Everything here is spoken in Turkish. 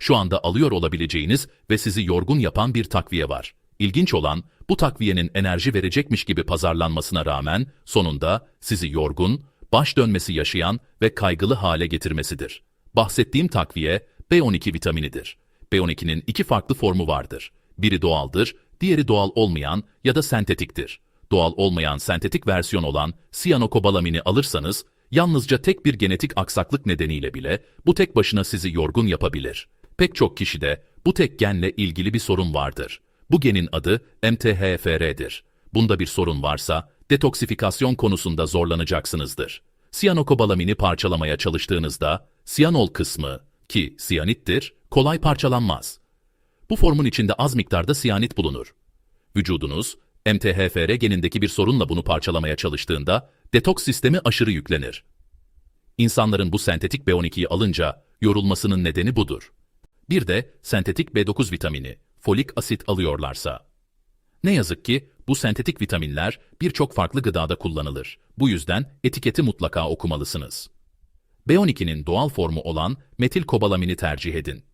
şu anda alıyor olabileceğiniz ve sizi yorgun yapan bir takviye var. İlginç olan, bu takviyenin enerji verecekmiş gibi pazarlanmasına rağmen sonunda sizi yorgun, baş dönmesi yaşayan ve kaygılı hale getirmesidir. Bahsettiğim takviye B12 vitaminidir. B12'nin iki farklı formu vardır. Biri doğaldır, diğeri doğal olmayan ya da sentetiktir. Doğal olmayan sentetik versiyon olan siyanokobalamini alırsanız, yalnızca tek bir genetik aksaklık nedeniyle bile bu tek başına sizi yorgun yapabilir. Pek çok kişide bu tek genle ilgili bir sorun vardır. Bu genin adı MTHFR'dir. Bunda bir sorun varsa detoksifikasyon konusunda zorlanacaksınızdır. Siyanokobalamini parçalamaya çalıştığınızda siyanol kısmı ki siyanittir kolay parçalanmaz. Bu formun içinde az miktarda siyanit bulunur. Vücudunuz MTHFR genindeki bir sorunla bunu parçalamaya çalıştığında detoks sistemi aşırı yüklenir. İnsanların bu sentetik B12'yi alınca yorulmasının nedeni budur. Bir de sentetik B9 vitamini, folik asit alıyorlarsa. Ne yazık ki bu sentetik vitaminler birçok farklı gıdada kullanılır. Bu yüzden etiketi mutlaka okumalısınız. B12'nin doğal formu olan metil kobalamini tercih edin.